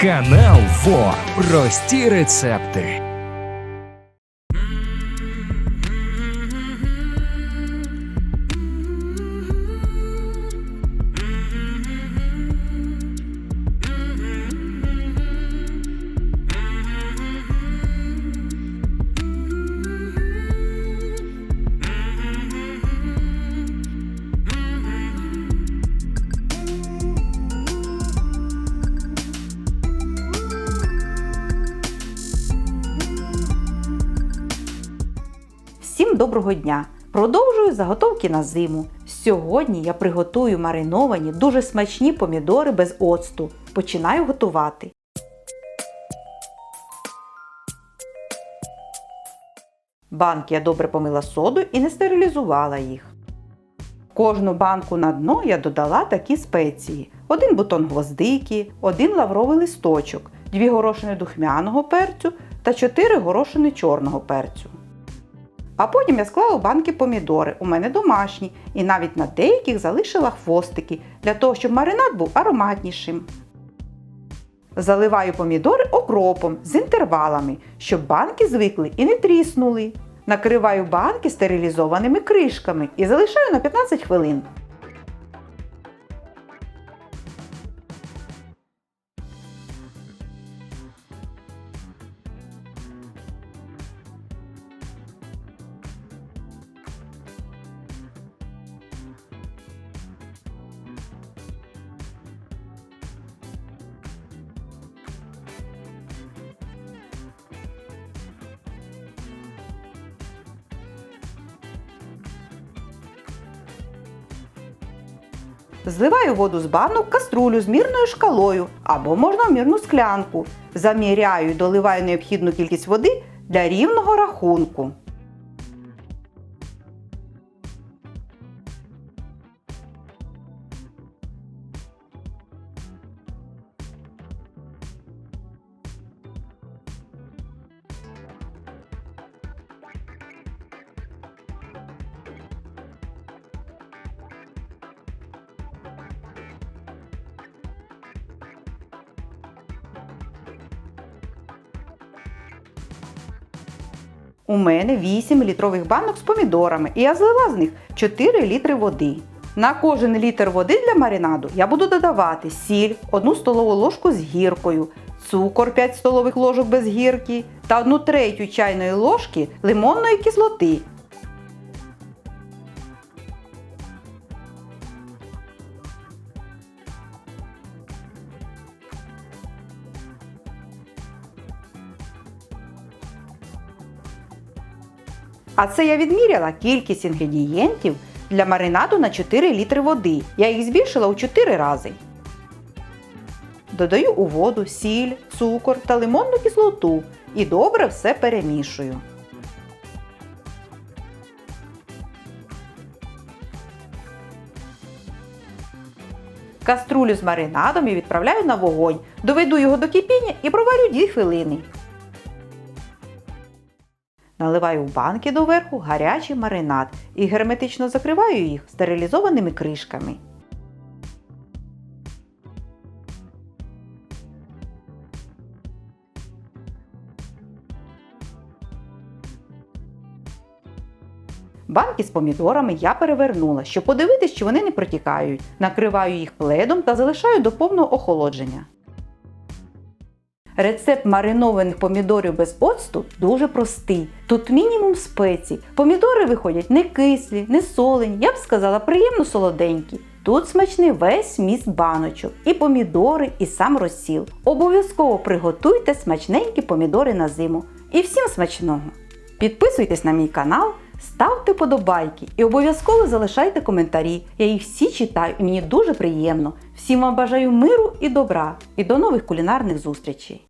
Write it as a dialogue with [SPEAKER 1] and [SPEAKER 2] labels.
[SPEAKER 1] Канал ВО. Прості рецепти.
[SPEAKER 2] Всім доброго дня! Продовжую заготовки на зиму. Сьогодні я приготую мариновані дуже смачні помідори без оцту. Починаю готувати. Банки я добре помила содою і не стерилізувала їх. Кожну банку на дно я додала такі спеції: один бутон гвоздики, один лавровий листочок, дві горошини духмяного перцю та чотири горошини чорного перцю. А потім я склала банки помідори, у мене домашні, і навіть на деяких залишила хвостики, для того, щоб маринад був ароматнішим. Заливаю помідори окропом з інтервалами, щоб банки звикли і не тріснули. Накриваю банки стерилізованими кришками і залишаю на 15 хвилин. Зливаю воду з банок в каструлю з мірною шкалою або можна в мірну склянку. Заміряю і доливаю необхідну кількість води для рівного рахунку. У мене 8 літрових банок з помідорами і я злила з них 4 літри води. На кожен літр води для маринаду я буду додавати сіль, 1 столову ложку з гіркою, цукор 5 столових ложок без гірки та 1 третю чайної ложки лимонної кислоти. А це я відміряла кількість інгредієнтів для маринаду на 4 літри води. Я їх збільшила у 4 рази. Додаю у воду сіль, цукор та лимонну кислоту і добре все перемішую. Каструлю з маринадом я відправляю на вогонь, доведу його до кипіння і проварю 2 хвилини. Наливаю в банки доверху гарячий маринад і герметично закриваю їх стерилізованими кришками. Банки з помідорами я перевернула, щоб подивитись, чи вони не протікають. Накриваю їх пледом та залишаю до повного охолодження. Рецепт маринованих помідорів без оцту дуже простий. Тут мінімум спецій. Помідори виходять не кислі, не солені, я б сказала, приємно солоденькі. Тут смачний весь міст баночок, і помідори, і сам розсіл. Обов'язково приготуйте смачненькі помідори на зиму. І всім смачного! Підписуйтесь на мій канал, ставте подобайки і обов'язково залишайте коментарі. Я їх всі читаю і мені дуже приємно. Всім вам бажаю миру і добра і до нових кулінарних зустрічей!